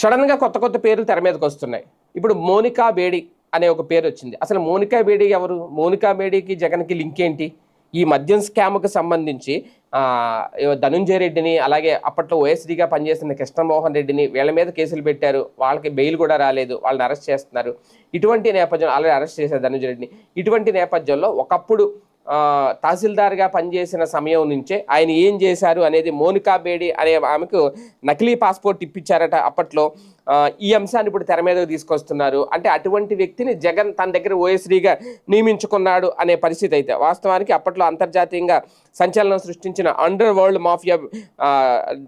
సడన్గా కొత్త కొత్త పేర్లు తెర మీదకి వస్తున్నాయి. ఇప్పుడు మోనికా బేడి అనే ఒక పేరు వచ్చింది. అసలు మోనికా బేడి ఎవరు? మోనికా బేడికి జగన్కి లింక్ ఏంటి? ఈ మద్యం స్కామ్కి సంబంధించి ధనుంజయ రెడ్డిని అలాగే అప్పట్లో ఓఎస్డీగా పనిచేసిన కృష్ణమోహన్ రెడ్డిని వీళ్ళ మీద కేసులు పెట్టారు. వాళ్ళకి బెయిల్ కూడా రాలేదు. వాళ్ళని అరెస్ట్ చేస్తున్నారు. ఇటువంటి నేపథ్యం ఆల్రెడీ అరెస్ట్ చేశారు ధనుంజయ రెడ్డిని. ఇటువంటి నేపథ్యంలో ఒకప్పుడు తహసీల్దార్గా పనిచేసిన సమయం నుంచే ఆయన ఏం చేశారు అనేది మోనికా బేడి అనే ఆమెకు నకిలీ పాస్పోర్ట్ ఇప్పించారట అప్పట్లో. ఈ అంశాన్ని ఇప్పుడు తెర మీదకు తీసుకొస్తున్నారు. అంటే అటువంటి వ్యక్తిని జగన్ తన దగ్గర ఓఎస్డీగా నియమించుకున్నాడు అనే పరిస్థితి అయితే వాస్తవానికి అప్పట్లో అంతర్జాతీయంగా సంచలనం సృష్టించిన underworld mafia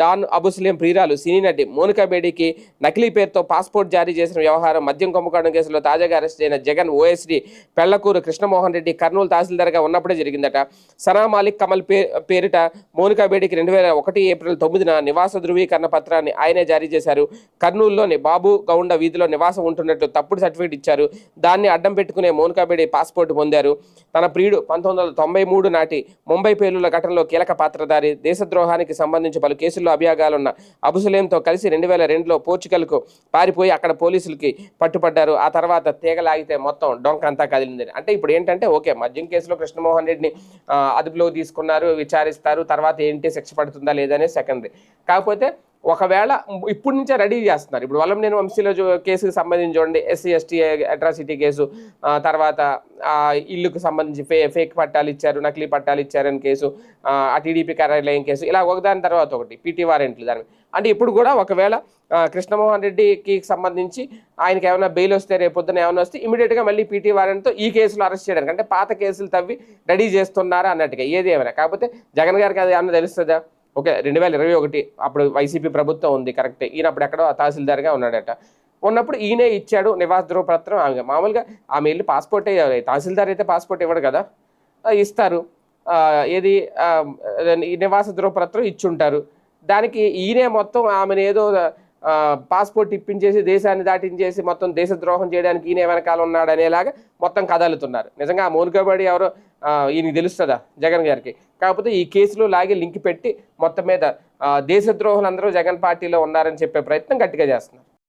don Abu Salem ప్రియురాలు సినీ నటి మోనికా బేడీకి నకిలీ పేరుతో పాస్పోర్ట్ జారీ చేసిన వ్యవహారం మద్యం కుంభకోణం కేసులో తాజాగా అరెస్ట్ అయిన జగన్ ఓఎస్డీ పెళ్ళకూరు కృష్ణమోహన్ రెడ్డి కర్నూలు తహసీల్దార్గా ఉన్నప్పుడే జరిగిందట. సనా మాలిక్ కమల్ పే పేరిట మోనికా బేడీకి రెండు వేల ఒకటి ఏప్రిల్ తొమ్మిదిన నివాస ధృవీకరణ పత్రాన్ని ఆయనే జారీ చేశారు. కర్నూలులో బాబు గౌండ వీధిలో నివాసం ఉంటున్నట్లు తప్పుడు సర్టిఫికేట్ ఇచ్చారు. దాన్ని అడ్డం పెట్టుకునే మోనికాబేడి పాస్పోర్ట్ పొందారు. తన ప్రియుడు పంతొమ్మిది వందల తొంభై మూడు నాటి ముంబై పేలుల ఘటనలో కీలక పాత్రధారి దేశద్రోహానికి సంబంధించి పలు కేసుల్లో అభియోగాలున్న అబుసలేంతో కలిసి రెండు వేల రెండులో పోర్చుగల్కు పారిపోయి అక్కడ పోలీసులకి పట్టుపడ్డారు. ఆ తర్వాత తీగలాగితే మొత్తం డొంక అంతా కదిలింది అంటే ఇప్పుడు ఏంటంటే ఓకే మద్యం కేసులో కృష్ణమోహన్ రెడ్డిని అదుపులోకి అదుపులో తీసుకున్నారు విచారిస్తారు. తర్వాత ఏంటి శిక్ష పడుతుందా లేదనే సెకండరీ. కాకపోతే ఒకవేళ ఇప్పటి నుంచే రెడీ చేస్తున్నారు. ఇప్పుడు వల్ల నేను వంశీలో కేసుకి కేసుకు సంబంధించి చూడండి ఎస్సీ ఎస్టీ అట్రాసిటీ కేసు తర్వాత ఇల్లుకు సంబంధించి ఫే ఫేక్ పట్టాలు ఇచ్చారు నకిలీ పట్టాలు ఇచ్చారని కేసు ఆ, టీడీపీ కార్యాలయం కేసు ఇలా ఒకదాని తర్వాత ఒకటి పీటీ వారెంట్లు దాని అంటే ఇప్పుడు కూడా ఒకవేళ కృష్ణమోహన్ రెడ్డికి సంబంధించి ఆయనకి ఏమైనా బెయిల్ వస్తే రేపు పొద్దున ఏమైనా వస్తే ఇమీడియట్గా మళ్ళీ పీటీ వారెంట్తో ఈ కేసులో అరెస్ట్ చేయడానికి అంటే పాత కేసులు తవ్వి రెడీ చేస్తున్నారా అన్నట్టుగా ఏది ఏమైనా. కాకపోతే జగన్ గారికి అది ఏమైనా తెలుస్తుందా? ఓకే రెండు వేల ఇరవై ఒకటి అప్పుడు వైసీపీ ప్రభుత్వం ఉంది కరెక్టే. ఈయన అప్పుడు ఎక్కడో తహసీల్దార్గా ఉన్నాడట. ఉన్నప్పుడు ఈయనే ఇచ్చాడు నివాస ధృవపత్రం ఆమె మామూలుగా ఆమె వెళ్ళి పాస్పోర్ట్ తహసీల్దార్ అయితే పాస్పోర్ట్ ఇవ్వడు కదా. ఇస్తారు. ఏది? నివాస ధృవపత్రం ఇచ్చుంటారు. దానికి ఈయనే మొత్తం ఆమెను ఏదో పాస్పోర్ట్ ఇప్పించేసి దేశాన్ని దాటించేసి మొత్తం దేశద్రోహం చేయడానికి ఈయన వెనకాల ఉన్నాడు అనేలాగా మొత్తం కదలుతున్నారు. నిజంగా ఆ మోనుకబడి ఎవరో ఈయనకి తెలుస్తుందా జగన్ గారికి? కాకపోతే ఈ కేసులో లాగి లింక్ పెట్టి మొత్తం మీద దేశద్రోహులందరూ జగన్ పార్టీలో ఉన్నారని చెప్పే ప్రయత్నం గట్టిగా చేస్తున్నారు.